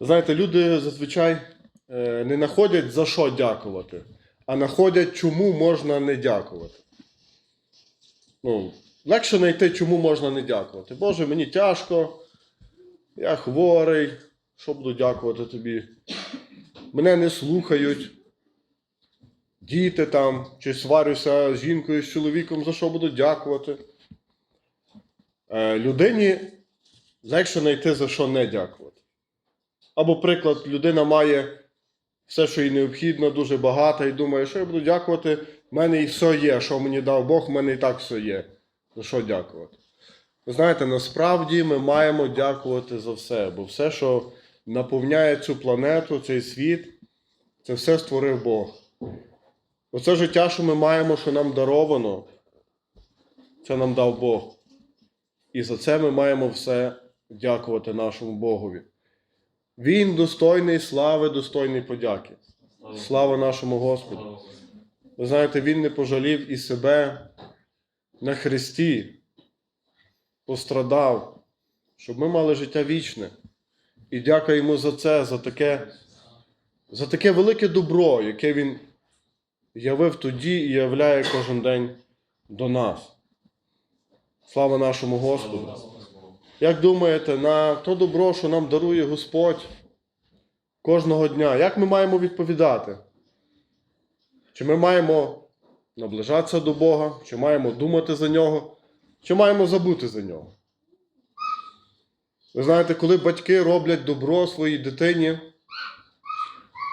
Знаєте, люди зазвичай е, не знаходять за що дякувати, а знаходять, чому можна не дякувати. Ну, легше знайти, чому можна не дякувати. Боже, мені тяжко, я хворий, що буду дякувати тобі? Мене не слухають. Діти там, чи сварюся з жінкою, з чоловіком, за що буду дякувати. Е, людині легше знайти за що не дякувати. Або, приклад, людина має все, що їй необхідно, дуже багато, і думає, що я буду дякувати, в мене і все є, що мені дав Бог, в мене і так все є. За що дякувати? Ви знаєте, насправді ми маємо дякувати за все, бо все, що наповняє цю планету, цей світ, це все створив Бог. Оце життя, що ми маємо, що нам даровано, це нам дав Бог. І за це ми маємо все дякувати нашому Богові. Він достойний слави, достойний подяки. Слава нашому Господу. Ви знаєте, Він не пожалів і себе на Христі, пострадав, щоб ми мали життя вічне. І дякую йому за це, за таке, за таке велике добро, яке Він явив тоді і являє кожен день до нас. Слава нашому Господу. Як думаєте, на то добро, що нам дарує Господь кожного дня, як ми маємо відповідати? Чи ми маємо наближатися до Бога, чи маємо думати за нього, чи маємо забути за нього? Ви знаєте, коли батьки роблять добро своїй дитині,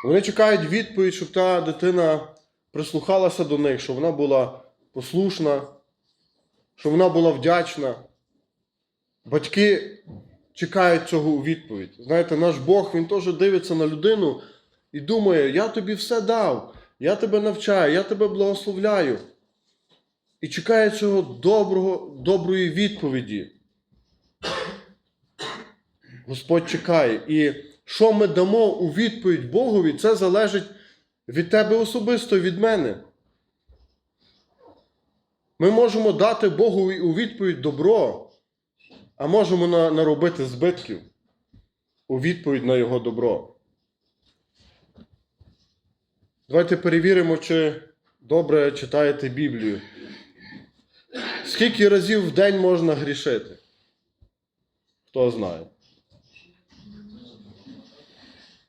вони чекають відповідь, щоб та дитина прислухалася до них, щоб вона була послушна, щоб вона була вдячна. Батьки чекають цього у відповідь. Знаєте, наш Бог він теж дивиться на людину і думає: я тобі все дав, я тебе навчаю, я тебе благословляю. І чекає цього доброго, доброї відповіді. Господь чекає. І що ми дамо у відповідь Богові, це залежить від тебе особисто, від мене. Ми можемо дати Богу у відповідь добро, а можемо наробити збитків у відповідь на Його добро. Давайте перевіримо, чи добре читаєте Біблію. Скільки разів в день можна грішити? Хто знає?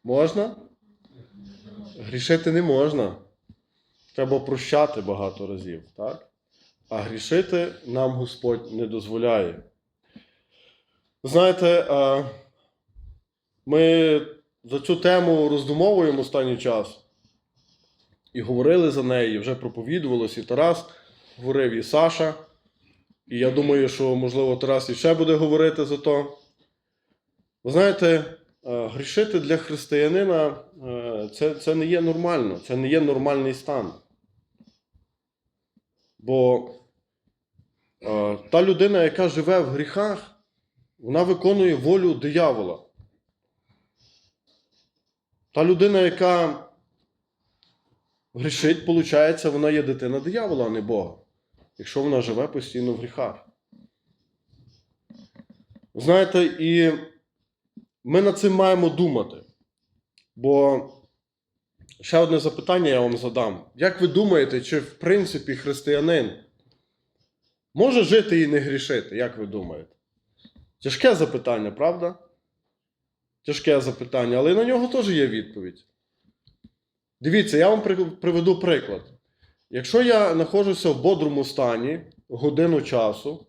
Можна? Грішити не можна. Треба прощати багато разів, так? А грішити нам Господь не дозволяє. Знаєте, ми за цю тему роздумовуємо останній час і говорили за неї, вже проповідувалось, і Тарас говорив, і Саша. І я думаю, що, можливо, Тарас іще буде говорити за то. Ви знаєте, е, грішити для християнина е, це, це не є нормально, це не є нормальний стан. Бо е, та людина, яка живе в гріхах, вона виконує волю диявола. Та людина, яка грішить, виходить, вона є дитина диявола, а не Бога, якщо вона живе постійно в гріхах. Знаєте, і ми над цим маємо думати. Бо ще одне запитання я вам задам. Як ви думаєте, чи в принципі християнин може жити і не грішити? Як ви думаєте? Тяжке запитання, правда? Тяжке запитання, але на нього теж є відповідь. Дивіться, я вам приведу приклад. Якщо я знаходжуся в бодрому стані годину часу,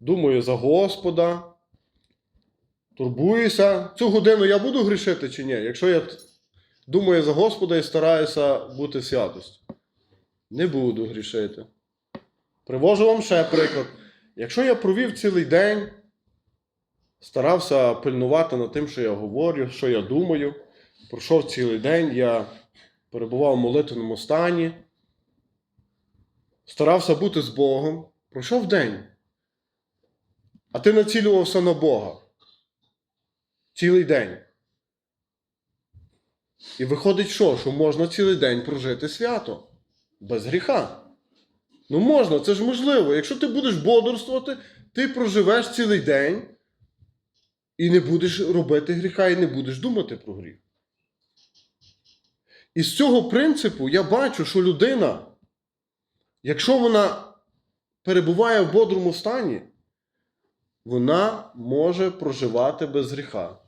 думаю за Господа, турбуюся, цю годину я буду грішити чи ні? Якщо я думаю за Господа і стараюся бути в святості, не буду грішити. Привожу вам ще приклад. Якщо я провів цілий день, старався пильнувати над тим, що я говорю, що я думаю, пройшов цілий день, я перебував в молитвеному стані, старався бути з Богом, пройшов день. А ти націлювався на Бога. Цілий день. І виходить, що? Що можна цілий день прожити свято без гріха. Ну можна, це ж можливо. Якщо ти будеш бодрствувати, ти проживеш цілий день і не будеш робити гріха, і не будеш думати про гріх. І з цього принципу я бачу, що людина, якщо вона перебуває в бодрому стані, вона може проживати без гріха.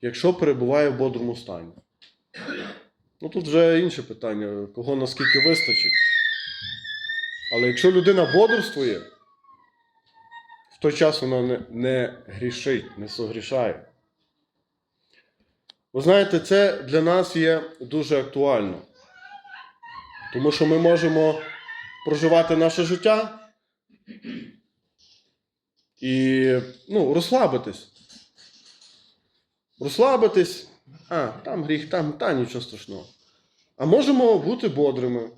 Якщо перебуває в бодрому стані. Ну тут вже інше питання, кого наскільки вистачить. Але якщо людина бодрствує, в той час вона не, не грішить, не согрішає. Ви знаєте, це для нас є дуже актуально. Тому що ми можемо проживати наше життя і ну, розслабитись. Розслабитись, а, там гріх, там, та нічого страшного. А можемо бути бодрими.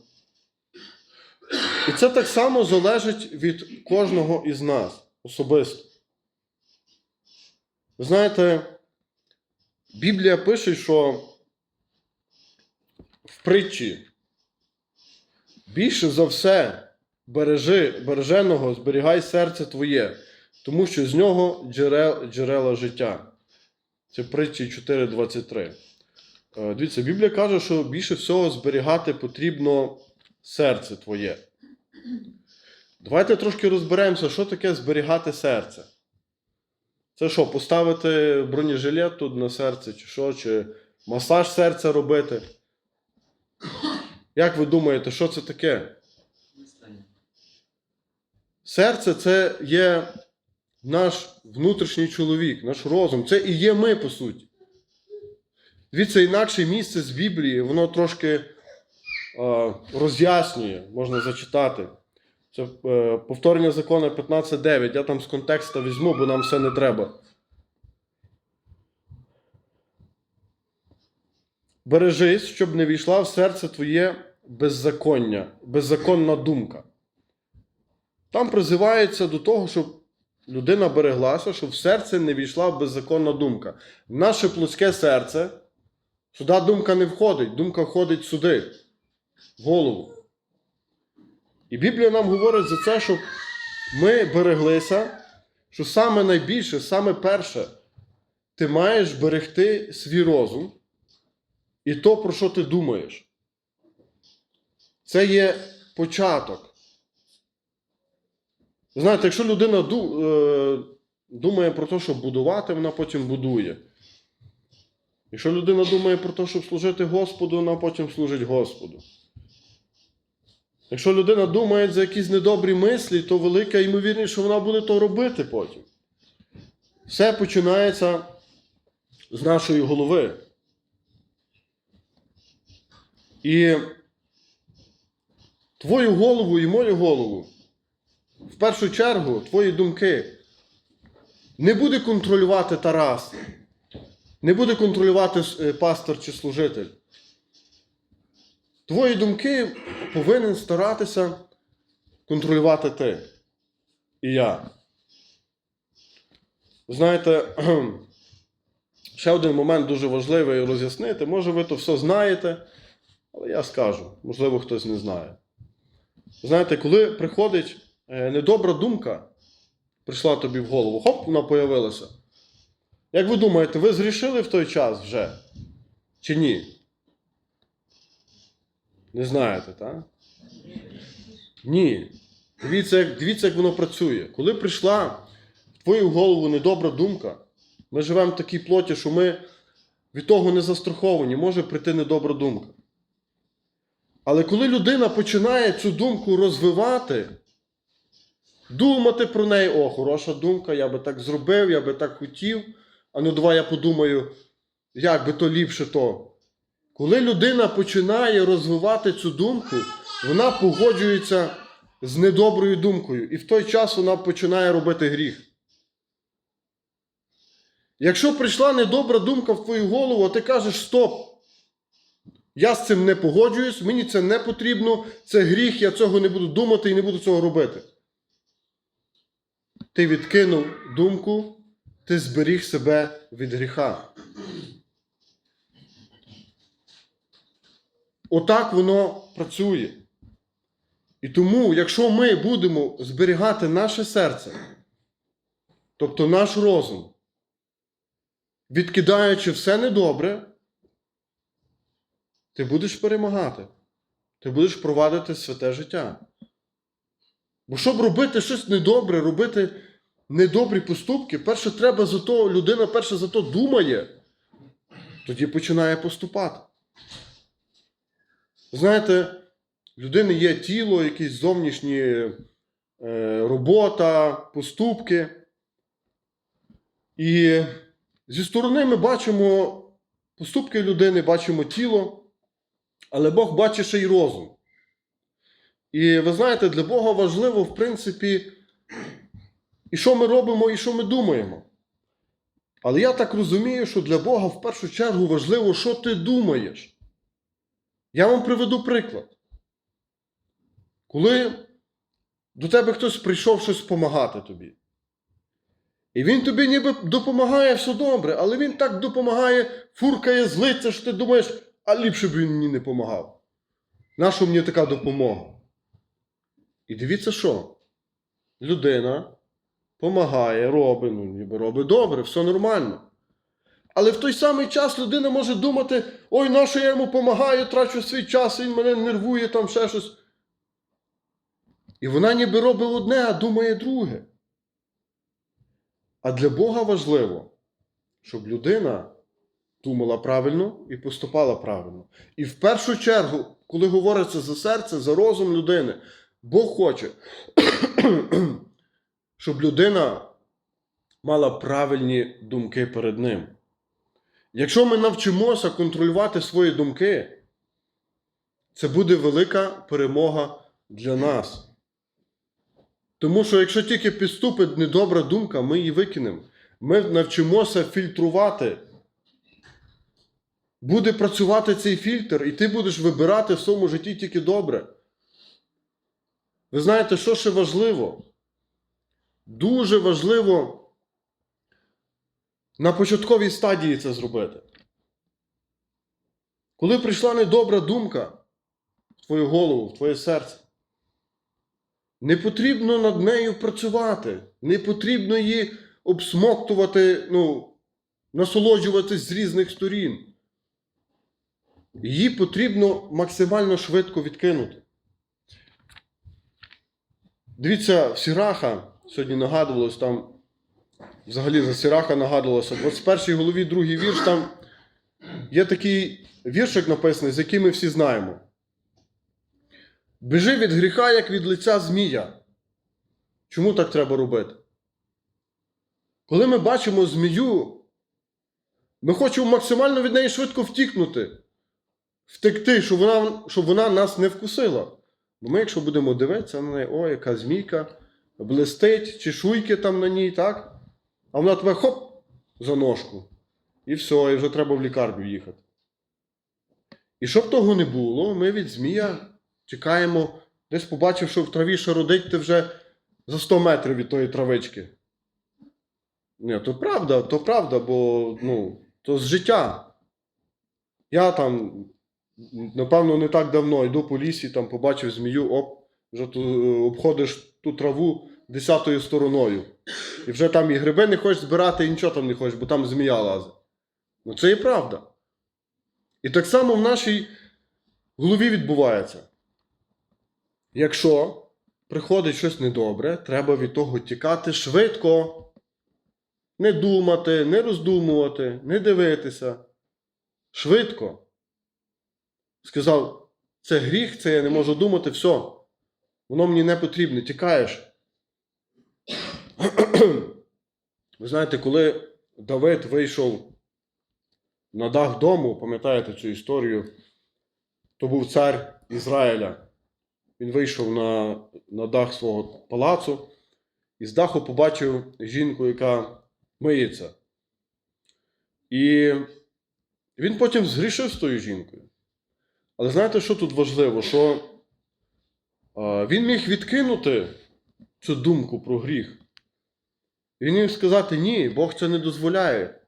І це так само залежить від кожного із нас особисто. Ви знаєте, Біблія пише, що в притчі більше за все бережи, береженого, зберігай серце твоє, тому що з нього джерел, джерела життя. Це притчі 4.23. Е, Дивіться, Біблія каже, що більше всього зберігати потрібно серце твоє. Давайте трошки розберемося, що таке зберігати серце. Це що, поставити бронежилет тут на серце, чи що, чи масаж серця робити? Як ви думаєте, що це таке? Серце це є наш внутрішній чоловік, наш розум. Це і є ми, по суті. Дивіться, інакше місце з Біблії, воно трошки е, роз'яснює, можна зачитати. Це е, повторення закону 15.9. Я там з контексту візьму, бо нам все не треба. Бережись, щоб не війшла в серце твоє беззаконня, беззаконна думка. Там призивається до того, щоб людина береглася, щоб в серце не війшла беззаконна думка. В наше плотське серце сюди думка не входить, думка входить сюди, в голову. І Біблія нам говорить за це, щоб ми береглися, що саме найбільше, саме перше, ти маєш берегти свій розум і то, про що ти думаєш. Це є початок. Знаєте, якщо людина е, думає про те, щоб будувати, вона потім будує. Якщо людина думає про те, щоб служити Господу, вона потім служить Господу. Якщо людина думає за якісь недобрі мислі, то велика ймовірність, що вона буде то робити потім. Все починається з нашої голови. І твою голову і мою голову, в першу чергу, твої думки не буде контролювати Тарас, не буде контролювати е, пастор чи служитель. Твої думки повинен старатися контролювати ти і я. Знаєте, ще один момент дуже важливий роз'яснити. Може, ви то все знаєте, але я скажу, можливо, хтось не знає. Знаєте, коли приходить недобра думка, прийшла тобі в голову, хоп, вона появилася. Як ви думаєте, ви зрішили в той час вже? Чи ні? Не знаєте, так? Ні. Дивіться, як, дивіться, як воно працює. Коли прийшла в твою голову недобра думка, ми живемо в такій плоті, що ми від того не застраховані, може прийти недобра думка. Але коли людина починає цю думку розвивати, думати про неї, о, хороша думка, я би так зробив, я би так хотів, а ну давай я подумаю, як би то ліпше то. Коли людина починає розвивати цю думку, вона погоджується з недоброю думкою, і в той час вона починає робити гріх. Якщо прийшла недобра думка в твою голову, а ти кажеш стоп. Я з цим не погоджуюсь, мені це не потрібно, це гріх, я цього не буду думати і не буду цього робити. Ти відкинув думку, ти зберіг себе від гріха. Отак воно працює. І тому, якщо ми будемо зберігати наше серце, тобто наш розум, відкидаючи все недобре, ти будеш перемагати. Ти будеш провадити святе життя. Бо щоб робити щось недобре, робити недобрі поступки, перше треба за то, людина перше за то думає, тоді починає поступати. Знаєте, в людини є тіло, якісь зовнішні е, робота, поступки. І зі сторони ми бачимо поступки людини, бачимо тіло, але Бог бачить ще й розум. І ви знаєте, для Бога важливо, в принципі, і що ми робимо, і що ми думаємо. Але я так розумію, що для Бога в першу чергу важливо, що ти думаєш. Я вам приведу приклад. Коли до тебе хтось прийшов щось допомагати тобі. І він тобі ніби допомагає все добре, але він так допомагає, фуркає, злиться, що ти думаєш, а ліпше б він мені не допомагав. Нащо мені така допомога? І дивіться, що? Людина допомагає, робить, ну ніби робить добре, все нормально. Але в той самий час людина може думати: ой, нащо я йому допомагаю, трачу свій час, він мене нервує, там ще щось. І вона ніби робить одне, а думає друге. А для Бога важливо, щоб людина думала правильно і поступала правильно. І в першу чергу, коли говориться за серце, за розум людини, Бог хоче, щоб людина мала правильні думки перед ним. Якщо ми навчимося контролювати свої думки, це буде велика перемога для нас. Тому що якщо тільки підступить недобра думка, ми її викинемо. Ми навчимося фільтрувати. Буде працювати цей фільтр, і ти будеш вибирати в своєму житті тільки добре. Ви знаєте, що ще важливо? Дуже важливо на початковій стадії це зробити. Коли прийшла недобра думка в твою голову, в твоє серце, не потрібно над нею працювати, не потрібно її обсмоктувати, ну, насолоджуватись з різних сторін. Її потрібно максимально швидко відкинути. Дивіться, в Сіраха сьогодні нагадувалось там, взагалі за Сіраха нагадувалося, в 21 голові, другий вірш, там є такий віршик написаний, з яким ми всі знаємо. Біжи від гріха, як від лиця змія. Чому так треба робити? Коли ми бачимо змію, ми хочемо максимально від неї швидко втікнути, втекти, щоб вона, щоб вона нас не вкусила. Бо ми, якщо будемо дивитися на неї, о, яка змійка, блистить, чешуйки там на ній, так? А вона тебе хоп за ножку. І все, і вже треба в лікарню їхати. І щоб того не було, ми від змія тікаємо, десь побачив, що в траві шародить, ти вже за 100 метрів від тої травички. Ні, то правда, то правда, бо ну, то з життя. Я там, напевно, не так давно йду по лісі, там побачив змію, оп, вже ту, обходиш ту траву десятою стороною. І вже там і гриби не хочеш збирати, і нічого там не хочеш, бо там змія лазить. Ну це і правда. І так само в нашій голові відбувається. Якщо приходить щось недобре, треба від того тікати швидко. Не думати, не роздумувати, не дивитися. Швидко. Сказав, це гріх, це я не можу думати, все. Воно мені не потрібне, тікаєш. Ви знаєте, коли Давид вийшов на дах дому, пам'ятаєте цю історію, то був цар Ізраїля. Він вийшов на, на дах свого палацу і з даху побачив жінку, яка миється. І він потім згрішив з тою жінкою. Але знаєте, що тут важливо? Що він міг відкинути цю думку про гріх. Він міг сказати: ні, Бог це не дозволяє.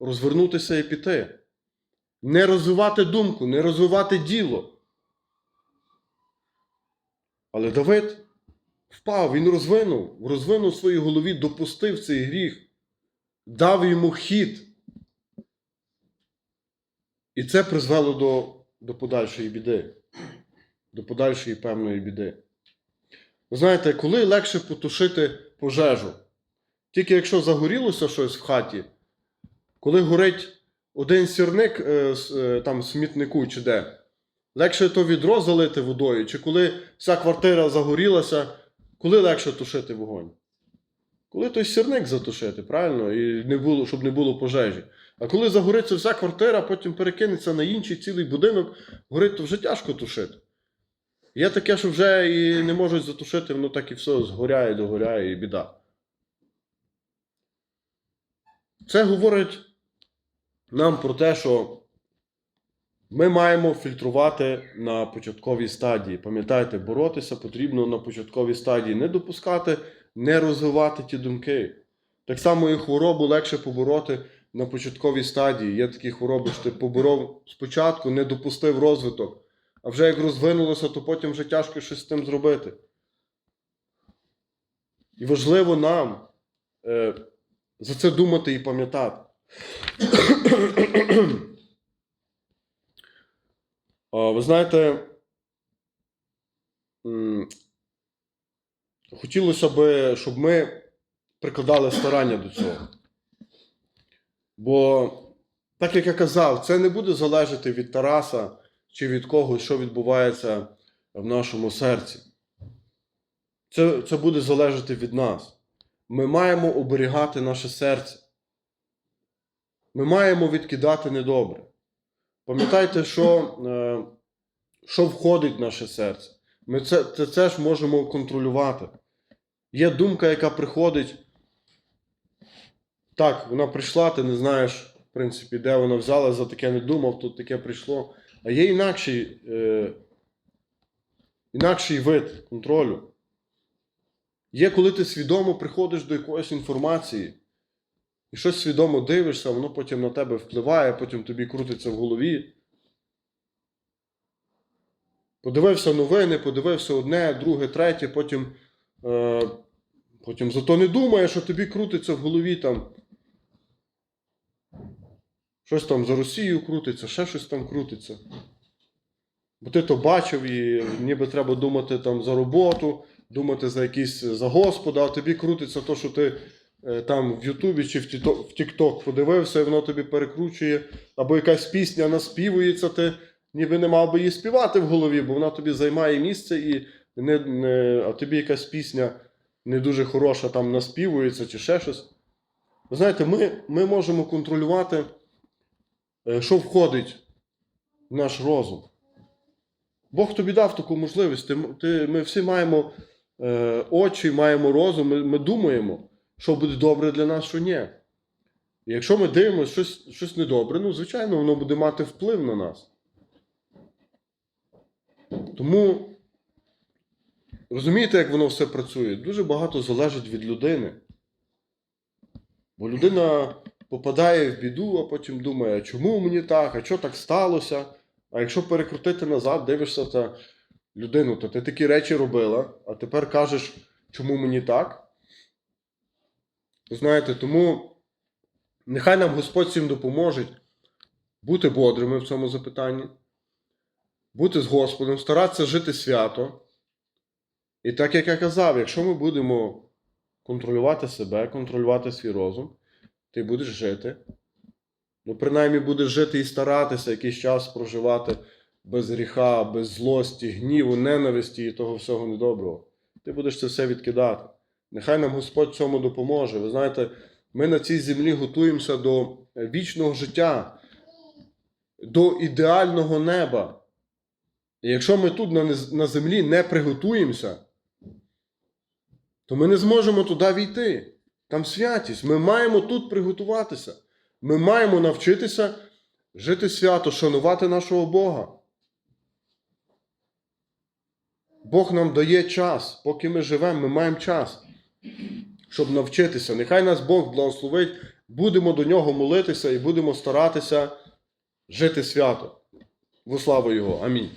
Розвернутися і піти. Не розвивати думку, не розвивати діло. Але Давид впав, він розвинув, розвинув в своїй голові, допустив цей гріх, дав йому хід. І це призвело до, до подальшої біди, до подальшої певної біди. Ви знаєте, коли легше потушити пожежу? Тільки якщо загорілося щось в хаті, коли горить один сірник е, е, там смітнику чи де, легше то відро залити водою, чи коли вся квартира загорілася, коли легше тушити вогонь? Коли той сірник затушити, правильно? І не було, щоб не було пожежі. А коли загориться вся квартира, потім перекинеться на інший цілий будинок, горить, то вже тяжко тушити. Є таке, що вже і не можуть затушити, воно так і все згоряє, догоряє, і біда. Це говорить нам про те, що ми маємо фільтрувати на початковій стадії. Пам'ятайте, боротися потрібно на початковій стадії, не допускати, не розвивати ті думки. Так само і хворобу легше побороти на початковій стадії. Є такі хвороби, що ти поборов спочатку, не допустив розвиток. А вже як розвинулося, то потім вже тяжко щось з тим зробити. І важливо нам е, за це думати і пам'ятати. Ви знаєте, хотілося б, щоб ми прикладали старання до цього. Бо, так як я казав, це не буде залежати від Тараса чи від когось, що відбувається в нашому серці. Це, це буде залежати від нас. Ми маємо оберігати наше серце. Ми маємо відкидати недобре. Пам'ятайте, що, е, що входить в наше серце. Ми це, це, це ж можемо контролювати. Є думка, яка приходить. Так, вона прийшла, ти не знаєш, в принципі, де вона взяла, за таке не думав, тут таке прийшло. А є інакший, е, інакший вид контролю. Є, коли ти свідомо приходиш до якоїсь інформації і щось свідомо дивишся, воно потім на тебе впливає, потім тобі крутиться в голові. Подивився новини, подивився одне, друге, третє, потім, е, потім зато не думає, що тобі крутиться в голові там. Щось там за Росію крутиться, ще щось там крутиться. Бо ти то бачив, і ніби треба думати там за роботу, думати за якісь за Господа, а тобі крутиться то, що ти е, там в Ютубі чи в Тікток подивився, і воно тобі перекручує, або якась пісня наспівується, ти ніби не мав би її співати в голові, бо вона тобі займає місце, і не, не, а тобі якась пісня не дуже хороша там наспівується чи ще щось. Ви знаєте, ми, ми можемо контролювати, що входить в наш розум. Бог тобі дав таку можливість. Ти, ти, ми всі маємо е, очі, маємо розум, ми, ми думаємо, що буде добре для нас, що ні. І якщо ми дивимося щось, щось недобре, ну, звичайно, воно буде мати вплив на нас. Тому розумієте, як воно все працює? Дуже багато залежить від людини. Бо людина попадає в біду, а потім думає, чому мені так, а що так сталося? А якщо перекрутити назад, дивишся та людину, то ти такі речі робила, а тепер кажеш, чому мені так? Знаєте, тому нехай нам Господь всім допоможе бути бодрими в цьому запитанні, бути з Господом, старатися жити свято. І так як я казав, якщо ми будемо контролювати себе, контролювати свій розум, ти будеш жити. Ну, принаймні будеш жити і старатися якийсь час проживати без гріха, без злості, гніву, ненависті і того всього недоброго. Ти будеш це все відкидати. Нехай нам Господь цьому допоможе. Ви знаєте, ми на цій землі готуємося до вічного життя, до ідеального неба. І якщо ми тут на, землі не приготуємося, то ми не зможемо туди війти. Там святість. Ми маємо тут приготуватися. Ми маємо навчитися жити свято, шанувати нашого Бога. Бог нам дає час, поки ми живемо, ми маємо час, щоб навчитися. Нехай нас Бог благословить, будемо до нього молитися і будемо старатися жити свято. Во славу Його. Амінь.